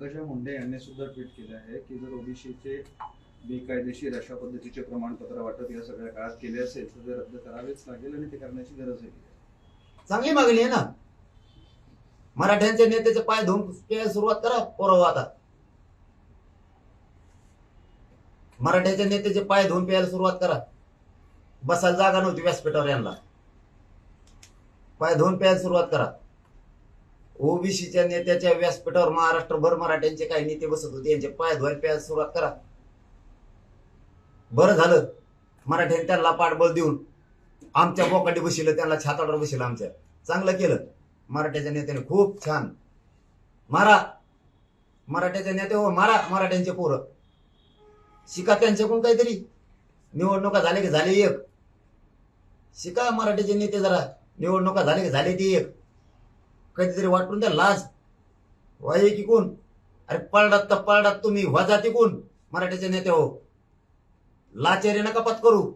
पंकजा मुंडे यांनी सुद्धा ट्विट केलं आहे की जर ओबीसीचे बेकायदेशीर अशा पद्धतीचे प्रमाणपत्र वाटप या सगळ्या काळात केले असेल तर ते रद्द करावेच लागेल आणि ते करण्याची गरज आहे. चांगली मागणी आहे ना? मराठ्यांच्या नेत्याचे पाय धुवून प्यायला सुरुवात करा पोराव आता मराठ्याच्या नेत्याचे पाय धुवून प्यायला सुरुवात करा. बसायला जागा नव्हती व्यासपीठावर यांना. पाय धुवून प्यायला सुरुवात करा. ओबीसीच्या नेत्याच्या व्यासपीठावर महाराष्ट्रभर मराठ्यांचे काही नेते बसत होते. यांचे पाय धुवायला प्यायला सुरुवात करा. बरं झालं. मराठ्यांनी त्यांना पाठबळ देऊन आमच्या बोकाटी बसिलं त्यांना छातावर बसिलं आमच्या. चांगलं केलं. मराठ्याच्या नेत्याने खूप छान. मारा. मराठ्याच्या नेते हो मारा मराठ्यांचे पोरं. शिका त्यांच्याकडून काहीतरी. निवडणुका झाले की झाले एक. शिका मराठ्याचे नेते जरा. निवडणुका झाले की झाले ते एक. काहीतरी वाटून द्या लाज. वाय की कोण? अरे पळडात तर पळडात तुम्ही वजाती कोण मराठीचे नेते हो. लाचेरी नका पत करू.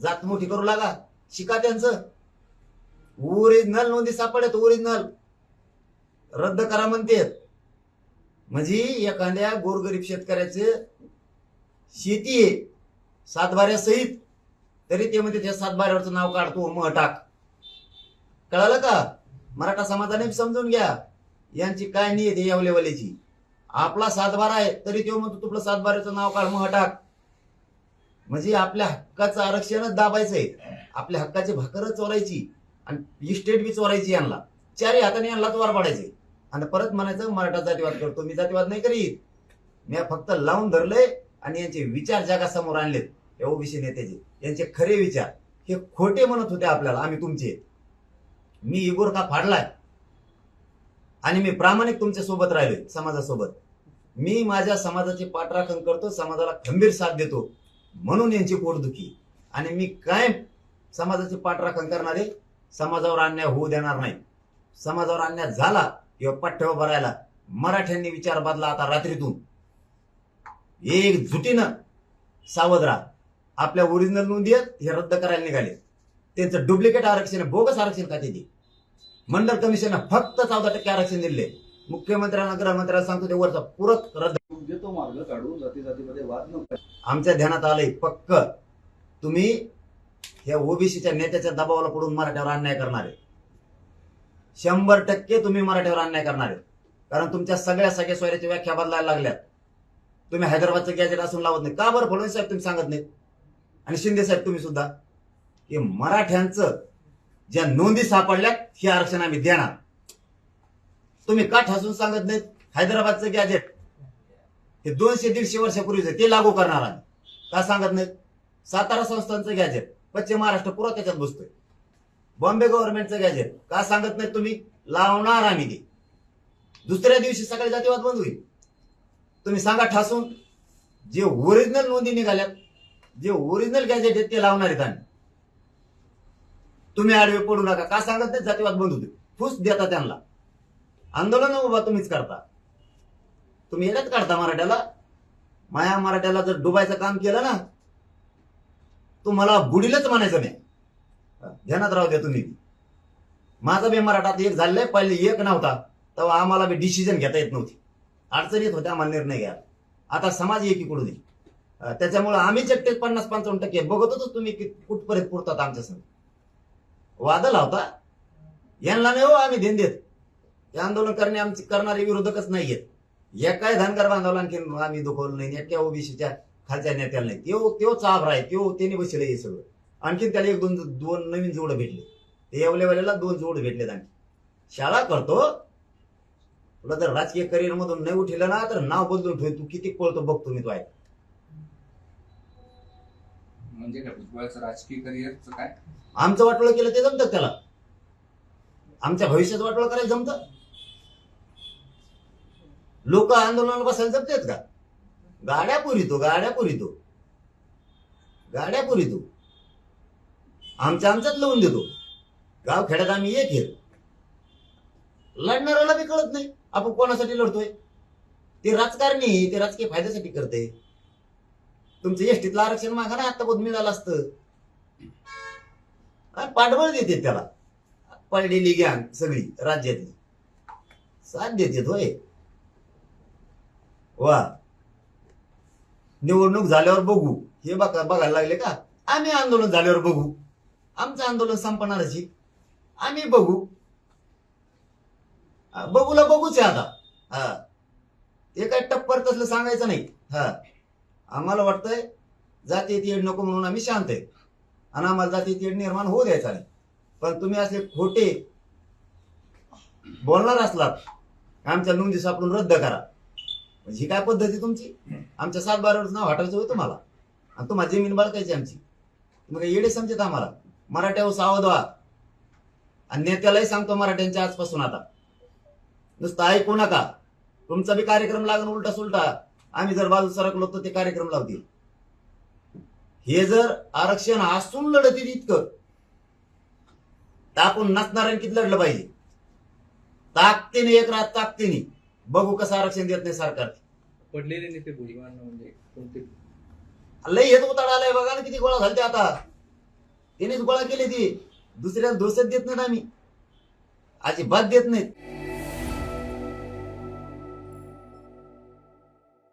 जात मोठी करू लागा. शिका त्यांचं. ओरिजिनल नोंदी सापडत ओरिजिनल रद्द करा म्हणतेत म्हणजे एखाद्या गोरगरीब शेतकऱ्याचे शेती आहे. सातबाऱ्यासहित तरी ते म्हणते त्या सातबाऱ्यावरचं नाव काढतो मग टाक. कळालं का? मराठा समाजाने समजून घ्या. यांची काय नियत आहे यावलेवालीची आपला सातबारा आहे तरी तो म्हणतो तुपलं सातबाराचं नाव काढ मग टाक म्हणजे आपल्या हक्काचं आरक्षणच दाबायचंय आपल्या हक्काची भाकरच चोरायची आणि इस्टेट बी चोरायची यांना. चारही हाताने यांना वार पाडायचे. आणि परत म्हणायचं मराठा जातीवाद करतो मी जातीवाद नाही करीत. मी फक्त लावून धरलंय आणि यांचे विचार जगासमोर आणलेत. या ओबीसी नेत्याचे यांचे खरे विचार. हे खोटे म्हणत होते आपल्याला आम्ही तुमचे. मी इगोरका फाडलाय? आणि मी प्रामाणिक तुमच्यासोबत राहिलोय समाजासोबत. मी माझ्या समाजाची पाठराखण करतो समाजाला खंबीर साथ देतो म्हणून यांची पोटदुखी. आणि मी कायम समाजाची पाठराखण करणारे समाजावर अन्याय होऊ देणार नाही. समाजावर अन्याय झाला किंवा पठ्ठ्यावर भरायला मराठ्यांनी विचार बदला आता रात्रीतून. एक जुटीनं सावध राहा. आपल्या ओरिजिनल नोंदी आहेत हे रद्द करायला निघाले. त्यांचं डुप्लिकेट आरक्षण बोगस आरक्षण का ते मंडळ कमिशननं फक्त चौदा टक्के आरक्षण दिले. मुख्यमंत्र्यांना गृहमंत्र्यांना सांगतो ते वरचा पूरक रद्द. योग्य तो मार्ग काढून जाती जातीमध्ये वाद नको आमच्या ध्यानात आलंय पक्क. तुम्ही या ओबीसीच्या नेत्याच्या दबावाला पडून मराठ्यावर अन्याय करणार आहे. शंभर टक्के तुम्ही मराठ्यावर अन्याय करणार आहे. कारण तुमच्या सगळ्या सगळ्या सोयऱ्याच्या व्याख्या बदलायला लागल्यात. तुम्ही हैदराबादचं गॅजेट असून लावत नाही. का बरं फडणवीस साहेब तुम्ही सांगत नाही आणि शिंदे साहेब तुम्ही सुद्धा? की मराठ्यांचं ज्या नोंदी सापडल्यात हे आरक्षण आम्ही देणार. तुम्ही का ठासून सांगत नाहीत? हैदराबादचं गॅजेट हे दोनशे दीडशे वर्षापूर्वीच ते लागू करणार आम्ही. का सांगत नाहीत? सातारा संस्थांचं गॅजेट पश्चिम महाराष्ट्र पुरा त्याच्यात बसतोय बॉम्बे गव्हर्नमेंटचं गॅजेट का सांगत नाहीत तुम्ही? लावणार आम्ही ते. दुसऱ्या दिवशी सकाळी जातीवाद बंद होईल. तुम्ही सांगा ठासून जे ओरिजिनल नोंदी निघाल्यात जे ओरिजिनल गॅजेट आहेत ते लावणार आहेत आम्ही. तुम्ही आडवे पडू नका. का सांगत नाही? जातीवाद बंद होते फुस देता त्यांना. आंदोलन उभा तुम्हीच करता. तुम्ही येण्यात काढता मराठ्याला. माया मराठ्याला जर डुबायचं काम केलं ना तुम्हाला बुडीलच म्हणायचं नाही. ध्यानात राहू द्या तुम्ही. माझा बी मराठात एक झालेला पहिले एक नव्हता. तेव्हा आम्हाला बी डिसिजन घेता येत नव्हती. अडचण येत होत्या आम्हाला निर्णय घ्या आता समाज एकीकडून येईल त्याच्यामुळे आम्ही एकटे पन्नास पंचावन्न टक्के बघत होतो तुम्ही कुठपर्यंत पुरतात आमच्या संग. वादळ होता. यांना नाही हो आम्ही देण देत. हे आंदोलन करणे आमचे करणारे विरोधकच नाहीयेत. एकाही धनगर बांधवला आणखी आम्ही दुखवलं नाही. एकट्या ओबीसीच्या खालच्या नेत्याला नाही. त्यो त्यो चाभरा आहे. त्यो त्याने बसले हे सगळं. आणखीन त्याला एक दोन दोन नवीन जोड भेटले. ते येवलेवाल्याला दोन जोड भेटलेत आणखी. शाळा करतो. तुला जर राजकीय करिअर मधून नाही उठलं ना तर नाव बदलून ठेव. तू किती पळतो बघतो मी तो आहे म्हणजे काय भुजबळाचं राजकीय करिअरचं काय? आमचं वाटोळं केलं ते जमतं त्याला? आमच्या भविष्याचं वाटोळं करायला जमतं? लोक आंदोलनाला बसायला जमतेत का? गाड्या पुरितो गाड्या पुरितो. गाड्या पुरितो. आमच्या आमच्यात लावून देतो. गाव खेड्यात आम्ही एक येत लढणाऱ्याला बी कळत नाही. आपण कोणासाठी लढतोय? ते राजकारणी आहे, ते राजकीय फायद्यासाठी करते. तुमचं एसटीतलं आरक्षण मागा ना आता बुद्ध झालं असतं. पाठबळ देते त्याला. पडलेली गॅंग सगळी राज्यातली. साथ देते होय. वा. निवडणूक झाल्यावर बघू. हे बघा बघायला लागले का? आम्ही आंदोलन झाल्यावर बघू. आमचं आंदोलन संपणारच आम्ही बघू. बघूला बघूच आहे आता. हा. ते काय टप्पर तसलं सांगायचं नाही. हा. आम्हाला वाटतंय जाती येड नको म्हणून आम्ही शांत आहे आणि आम्हाला जाती येड निर्माण होऊ द्यायचा नाही. पण तुम्ही असे खोटे बोलणार असलात आमच्या नोंदी सापडून रद्द करा. म्हणजे ही काय पद्धती तुमची? आमच्या सात बारावरच नाव हटायचं होतं मला आणि तुम्हाला जमीन बाळकायची आमची. तुम्ही काय येडे समजत आम्हाला. मराठ्यावर सावध व्हा. आणि नेत्यालाही सांगतो मराठ्यांच्या आजपासून आता. नुसतं ऐकू नका. तुमचा बी कार्यक्रम लागून उलटा सुलटा. आम्ही जर बाजू सरकलो तर ते कार्यक्रम लावतील. हे जर आरक्षण असून लढतील इतकं तर आपण नसणाऱ्यांनी किती लढलं पाहिजे? ताकदीने एक रात ताकदीने. बघू कसं आरक्षण देत नाही सरकार. पडलेले नेते म्हणजे कोणते? लय येत उताड आलाय बघा ना किती गोळा घालते आता. त्यानेच गोळा केले ती. दुसऱ्याला दोषच देत नाहीत आम्ही. अजिबात देत नाहीत.